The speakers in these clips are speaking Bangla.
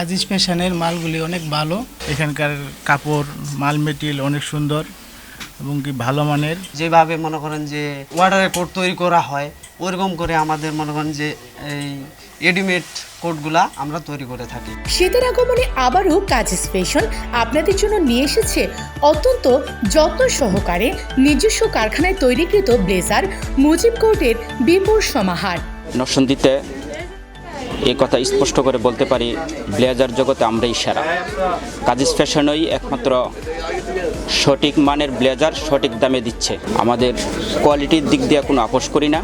আজিজ ফ্যাশনের মালগুলি অনেক ভালো। এখানকার কাপড় মাল মেটেরিয়াল অনেক সুন্দর এবং কি ভালো মানের। যেভাবে মনে করেন যে ওয়াটারের কোট তৈরি করা হয় ওরকম করে আমাদের মনে করেন যে এই রেডিমেড কোটগুলা আমরা তৈরি করে থাকি। শীতের আগমনে আবারও কাজিস ফ্যাশন আপনাদের জন্য নিয়ে এসেছে অত্যন্ত যত্ন সহকারে নিজস্ব কারখানায় তৈরিকৃত ব্লেজার মুজিব কোর্টের বিপুল সমাহার। নরসিংদীতে এই কথা স্পষ্ট করে বলতে পারি, ব্লেজার জগতে আমরাই সেরা। কাজিস ফ্যাশনই একমাত্র সঠিক মানের ব্লেজার সঠিক দামে দিচ্ছে। আমাদের কোয়ালিটির দিক দিয়ে কোনো আপোষ করি না।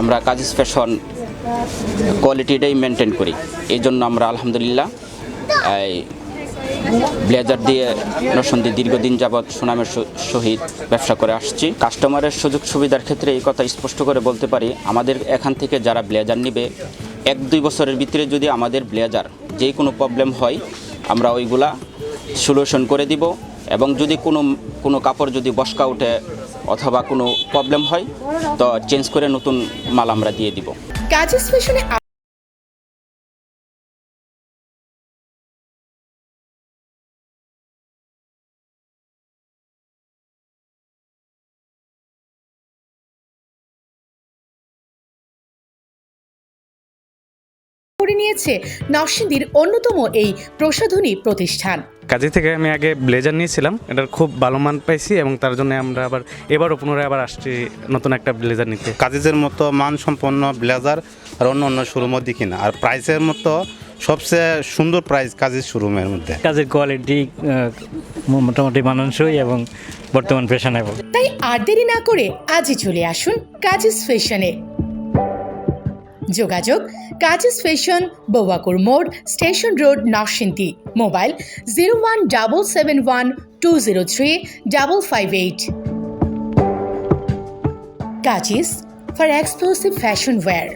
আমরা কাজিস ফ্যাশন কোয়ালিটিটাই মেনটেন করি। এই জন্য আমরা আলহামদুলিল্লাহ ব্লেজার দিয়ে নরসিংদী দীর্ঘদিন যাবৎ সুনামের সহিত ব্যবসা করে আসছি। কাস্টমারের সুযোগ সুবিধার ক্ষেত্রে এই কথা স্পষ্ট করে বলতে পারি, আমাদের এখান থেকে যারা ব্লেজার নেবে এক, দুই বছরের ভিতরে যদি আমাদের ব্লেজার যে কোনো প্রবলেম হয়, আমরা ওইগুলা সলিউশন করে দিব এবং যদি কোনো কোনো কাপড় যদি বসকা উঠে অথবা কোনো প্রবলেম হয়, তো চেঞ্জ করে নতুন মাল আমরা দিয়ে দিব। করে নিয়েছে নরসিংদীর অন্যতম এই প্রসাধনী প্রতিষ্ঠান। কাজে থেকে আমি আগে ব্লেজার নিয়েছিলাম এটার খুব ভালো মান পাইছি এবং তার জন্য আমরা আবার এবারও পুনরায় আবার আসছি নতুন একটা ব্লেজার নিতে। কাজের মতো মান সম্পন্ন ব্লেজার আর অন্য অন্য শোরুমও দেখি না। আর প্রাইসের মতো সবচেয়ে সুন্দর প্রাইস কাজের শোরুমের মধ্যে। কাজের কোয়ালিটি মোটামুটি মানানসই এবং বর্তমান ফ্যাশনেবল তাই আর দেরি না করে আজই চলে আসুন কাজিস ফ্যাশনে যোগাযোগ কাজিস ফ্যাশন বৌবাকুর মোড়, station road, Narsingdi. Mobile zero one double seven one two zero three double five eight. Kazis, for exclusive fashion wear.